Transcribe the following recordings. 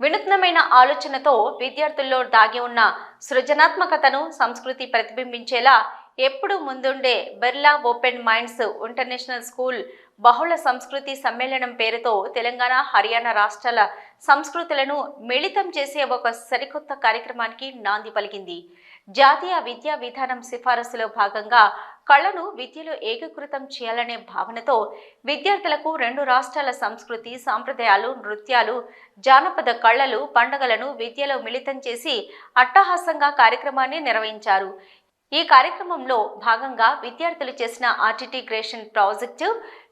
వినూత్నమైన ఆలోచనతో విద్యార్థుల్లో దాగి ఉన్న సృజనాత్మకతను సంస్కృతి ప్రతిబింబించేలా ఎప్పుడూ ముందుండే Birla open minds international school బహుళ సంస్కృతి సమ్మేళనం పేరుతో తెలంగాణ హర్యానా రాష్ట్రాల సంస్కృతులను మిళితం చేసే ఒక సరికొత్త కార్యక్రమానికి నాంది పలికింది. జాతీయ విద్యా విధానం సిఫారసులో భాగంగా కళను విద్యలో ఏకీకృతం చేయాలనే భావనతో విద్యార్థులకు రెండు రాష్ట్రాల సంస్కృతి సాంప్రదాయాలు నృత్యాలు జానపద కళలు పండుగలను విద్యలో మిళితం చేసి అట్టహాసంగా కార్యక్రమాన్ని నిర్వహించారు. ఈ కార్యక్రమంలో భాగంగా విద్యార్థులు చేసిన ఆర్టిటిగ్రేషన్ ప్రాజెక్టు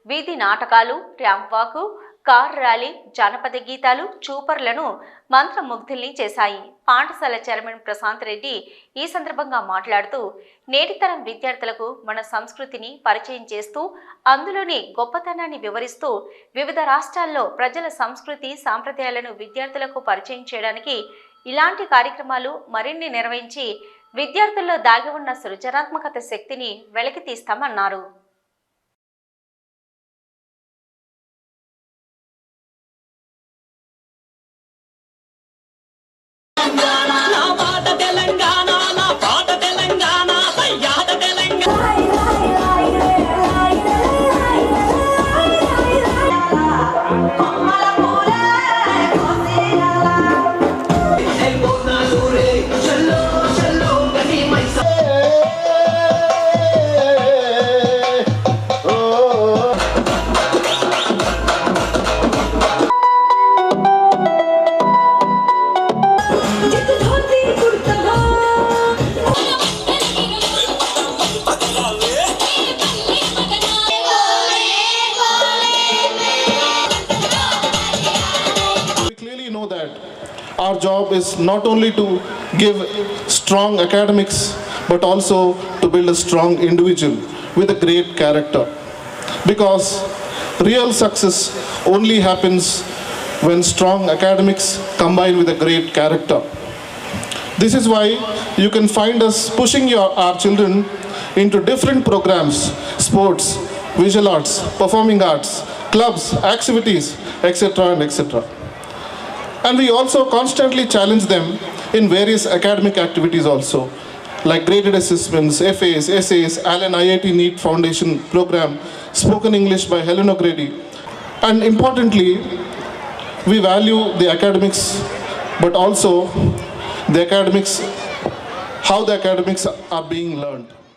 వీధి నాటకాలు ర్యాంప్వాకు కార్ ర్యాలీ జానపద గీతాలు చూపర్లను మంత్రముగ్ధుల్ని చేశాయి. పాఠశాల చైర్మన్ ప్రశాంత్ రెడ్డి ఈ సందర్భంగా మాట్లాడుతూ నేటితరం విద్యార్థులకు మన సంస్కృతిని పరిచయం చేస్తూ అందులోని గొప్పతనాన్ని వివరిస్తూ వివిధ రాష్ట్రాల్లో ప్రజల సంస్కృతి సాంప్రదాయాలను విద్యార్థులకు పరిచయం చేయడానికి ఇలాంటి కార్యక్రమాలు మరిన్ని నిర్వహించి విద్యార్థుల్లో దాగి ఉన్న సృజనాత్మకత శక్తిని వెలికి తీస్తామన్నారు that our job is not only to give strong academics, but also to build a strong individual with a great character. Because real success only happens when strong academics combine with a great character. This is why you can find us pushing your, our children into different programs, sports, visual arts, performing arts, clubs, activities, etc. and etc. And we also constantly challenge them in various academic activities also, like graded assessments, FAs, essays, Allen IIT NEET Foundation program, spoken English by Helen O'Grady. And importantly, we value the academics, but also the academics, how the academics are being learned.